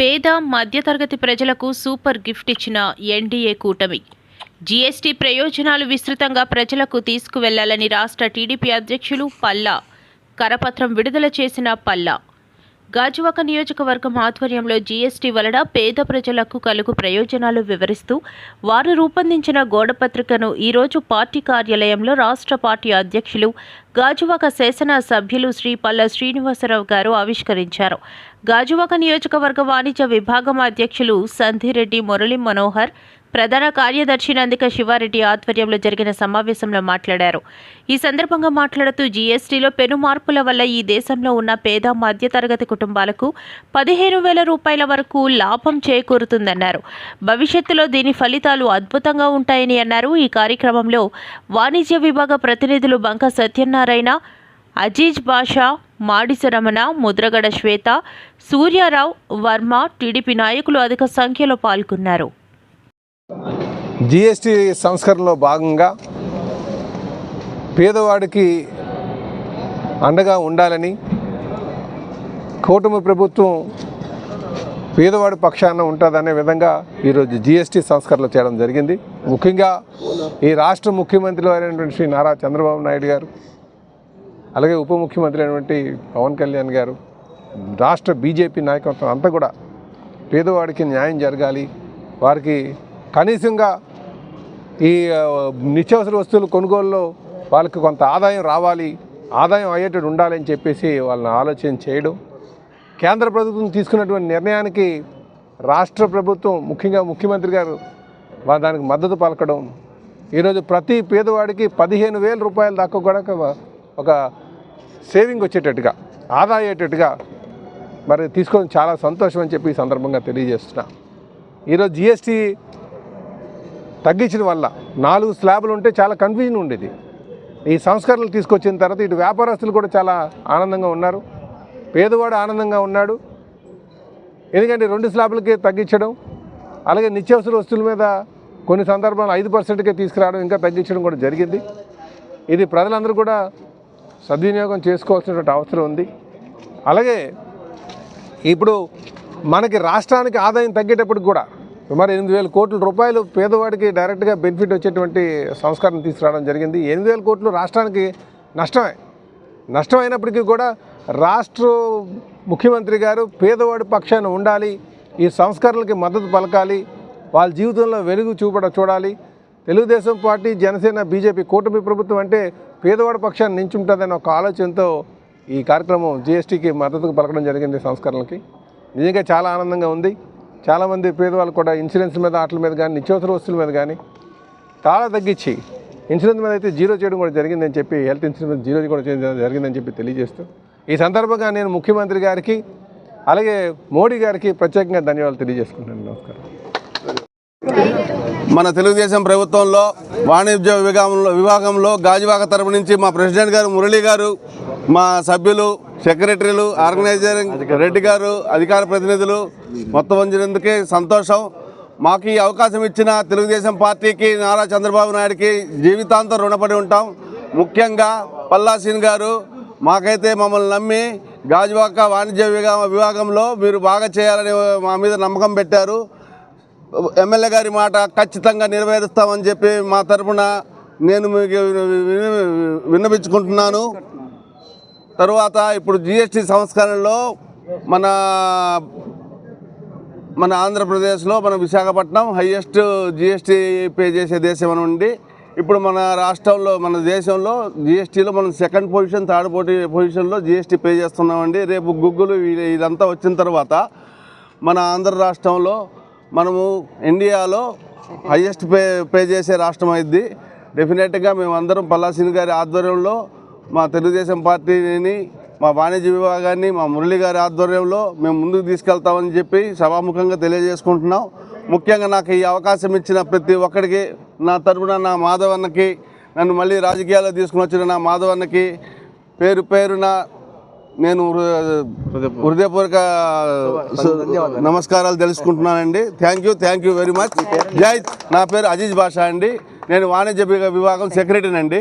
పేద మధ్యతరగతి ప్రజలకు సూపర్ గిఫ్ట్ ఇచ్చిన ఎన్డీఏ కూటమి. జీఎస్టీ ప్రయోజనాలు విస్తృతంగా ప్రజలకు తీసుకువెళ్ళాలని రాష్ట్ర టీడీపీ అధ్యక్షులు పల్లా కరపత్రం విడుదల చేసిన పల్లా. గాజువాక నియోజకవర్గం ఆధ్వర్యంలో జీఎస్టీ వలన పేద ప్రజలకు కలుగు ప్రయోజనాలు వివరిస్తూ వారు రూపొందించిన గోడపత్రికను ఈరోజు పార్టీ కార్యాలయంలో రాష్ట్ర పార్టీ అధ్యక్షులు గాజువాక శాసన సభ్యులు శ్రీ పల్ల శ్రీనివాసరావు గారు ఆవిష్కరించారు. గాజువాక నియోజకవర్గ వాణిజ్య విభాగం అధ్యక్షులు సంధిరెడ్డి మురళి మనోహర్ ప్రధాన కార్యదర్శి నందిక శివారెడ్డి ఆధ్వర్యంలో జరిగిన సమావేశంలో మాట్లాడారు. ఈ సందర్భంగా మాట్లాడుతూ జీఎస్టీలో పెను మార్పుల వల్ల ఈ దేశంలో ఉన్న పేద మధ్యతరగతి కుటుంబాలకు పదిహేను వేల రూపాయల వరకు లాభం చేకూరుతుందన్నారు. భవిష్యత్తులో దీని ఫలితాలు అద్భుతంగా ఉంటాయని అన్నారు. ఈ కార్యక్రమంలో వాణిజ్య విభాగ ప్రతినిధులు బంక సత్యనారాయణ అజీజ్ బాషా మాడిసరమణ ముద్రగడ శ్వేత సూర్యారావు వర్మ టీడీపీ నాయకులు అధిక సంఖ్యలో పాల్గొన్నారు. జిఎస్టి సంస్కరణలో భాగంగా పేదవాడికి అండగా ఉండాలని కూటమి ప్రభుత్వం పేదవాడి పక్షాన ఉంటుందనే విధంగా ఈరోజు జిఎస్టీ సంస్కరణలు చేయడం జరిగింది. ముఖ్యంగా ఈ రాష్ట్ర ముఖ్యమంత్రి అయినటువంటి శ్రీ నారా చంద్రబాబు నాయుడు గారు అలాగే ఉప ముఖ్యమంత్రి అయినటువంటి పవన్ కళ్యాణ్ గారు రాష్ట్ర బీజేపీ నాయకత్వం అంతా కూడా పేదవాడికి న్యాయం జరగాలి. వారికి కనీసంగా ఈ నిత్యావసర వస్తువులు కొనుగోలులో వాళ్ళకి కొంత ఆదాయం రావాలి ఆదాయం అయ్యేటట్టు ఉండాలని చెప్పేసి వాళ్ళని ఆలోచన చేయడం. కేంద్ర ప్రభుత్వం తీసుకున్నటువంటి నిర్ణయానికి రాష్ట్ర ప్రభుత్వం ముఖ్యంగా ముఖ్యమంత్రి గారు దానికి మద్దతు పలకడం. ఈరోజు ప్రతి పేదవాడికి పదిహేను వేల రూపాయల దాకా కూడా ఒక సేవింగ్ వచ్చేటట్టుగా ఆదా అయ్యేటట్టుగా మరి తీసుకొని చాలా సంతోషం అని చెప్పి ఈ సందర్భంగా తెలియజేస్తున్నా. ఈరోజు జిఎస్టీ తగ్గించిన వల్ల నాలుగు స్లాబులు ఉంటే చాలా కన్ఫ్యూజన్ ఉండేది. ఈ సంస్కరణలు తీసుకొచ్చిన తర్వాత ఇటు వ్యాపారస్తులు కూడా చాలా ఆనందంగా ఉన్నారు. పేదవాడు ఆనందంగా ఉన్నాడు. ఎందుకంటే రెండు స్లాబులకే తగ్గించడం అలాగే నిత్యావసర వస్తువుల మీద కొన్ని సందర్భాలు ఐదు పర్సెంట్కే తీసుకురావడం ఇంకా తగ్గించడం కూడా జరిగింది. ఇది ప్రజలందరూ కూడా సద్వినియోగం చేసుకోవాల్సినటువంటి అవసరం ఉంది. అలాగే ఇప్పుడు మనకి రాష్ట్రానికి ఆదాయం తగ్గేటప్పటికి కూడా సుమారు ఎనిమిది వేల కోట్ల రూపాయలు పేదవాడికి డైరెక్ట్గా బెనిఫిట్ వచ్చేటువంటి సంస్కరణ తీసుకురావడం జరిగింది. ఎనిమిది వేల కోట్లు రాష్ట్రానికి నష్టమే. నష్టం అయినప్పటికీ కూడా రాష్ట్ర ముఖ్యమంత్రి గారు పేదవాడి పక్షాన ఉండాలి ఈ సంస్కరణలకి మద్దతు పలకాలి వాళ్ళ జీవితంలో వెలుగు చూపడ చూడాలి. తెలుగుదేశం పార్టీ జనసేన బీజేపీ కూటమి ప్రభుత్వం అంటే పేదవాడి పక్షాన్ని నించుంటుందనే ఒక ఆలోచనతో ఈ కార్యక్రమం జిఎస్టీకి మద్దతు పలకడం జరిగింది సంస్కరణలకి. నిజంగా చాలా ఆనందంగా ఉంది. చాలామంది పేదవాళ్ళు కూడా ఇన్సూరెన్స్ మీద ఆటల మీద కానీ నిత్యావసర వస్తువుల మీద కానీ చాలా తగ్గించి ఇన్సూరెన్స్ మీద అయితే జీరో చేయడం కూడా జరిగిందని చెప్పి హెల్త్ ఇన్సూరెన్స్ జీరో కూడా చేయడం జరిగిందని చెప్పి తెలియజేస్తూ ఈ సందర్భంగా నేను ముఖ్యమంత్రి గారికి అలాగే మోడీ గారికి ప్రత్యేకంగా ధన్యవాదాలు తెలియజేసుకుంటున్నాను. నమస్కారం. మన తెలుగుదేశం ప్రభుత్వంలో వాణిజ్య విభాగంలో విభాగంలో గాజువాక తరపు నుంచి మా ప్రెసిడెంట్ గారు మురళీ గారు మా సభ్యులు సెక్రటరీలు ఆర్గనైజర్ రెడ్డి గారు అధికార ప్రతినిధులు మొత్తం వంచినందుకే సంతోషం. మాకు ఈ అవకాశం ఇచ్చిన తెలుగుదేశం పార్టీకి నారా చంద్రబాబు నాయుడికి జీవితాంతం రుణపడి ఉంటాం. ముఖ్యంగా పల్లాసీన్ గారు మాకైతే మమ్మల్ని నమ్మి గాజువాక వాణిజ్య విభా- విభాగంలో మీరు బాగా చేయాలని మా మీద నమ్మకం పెట్టారు. ఎమ్మెల్యే గారి మాట ఖచ్చితంగా నెరవేరుస్తామని చెప్పి మా తరపున నేను మీకు విన్నపించుకుంటున్నాను తరువాత ఇప్పుడు జిఎస్టీ సంస్కరణలో మన మన ఆంధ్రప్రదేశ్లో మన విశాఖపట్నం హయ్యెస్ట్ జిఎస్టీ పే చేసే దేశం అని ఉండి ఇప్పుడు మన రాష్ట్రంలో మన దేశంలో జిఎస్టీలో మనం సెకండ్ పొజిషన్ థర్డ్ పోటీ పొజిషన్లో జిఎస్టీ పే చేస్తున్నామండి. రేపు గుగ్గులు ఇదంతా వచ్చిన తర్వాత మన ఆంధ్ర రాష్ట్రంలో మనము ఇండియాలో హయ్యెస్ట్ పే పే చేసే రాష్ట్రం అయింది. డెఫినెట్గా మేమందరం పల్లాసిని గారి ఆధ్వర్యంలో మా తెలుగుదేశం పార్టీని మా వాణిజ్య విభాగాన్ని మా మురళి గారి ఆధ్వర్యంలో మేము ముందుకు తీసుకెళ్తామని చెప్పి సభాముఖంగా తెలియజేసుకుంటున్నాం. ముఖ్యంగా నాకు ఈ అవకాశం ఇచ్చిన ప్రతి ఒక్కరికి నా తరఫున నా మాధవన్నకి నన్ను మళ్ళీ రాజకీయాల్లో తీసుకుని వచ్చిన నా మాధవన్నకి పేరు పేరున నేను హృదయపూర్వక నమస్కారాలు తెలుసుకుంటున్నానండి. Thank you thank you very much జై నా పేరు అజీజ్ బాషా అండి. నేను వాణిజ్య విభాగం సెక్రటరీనండి.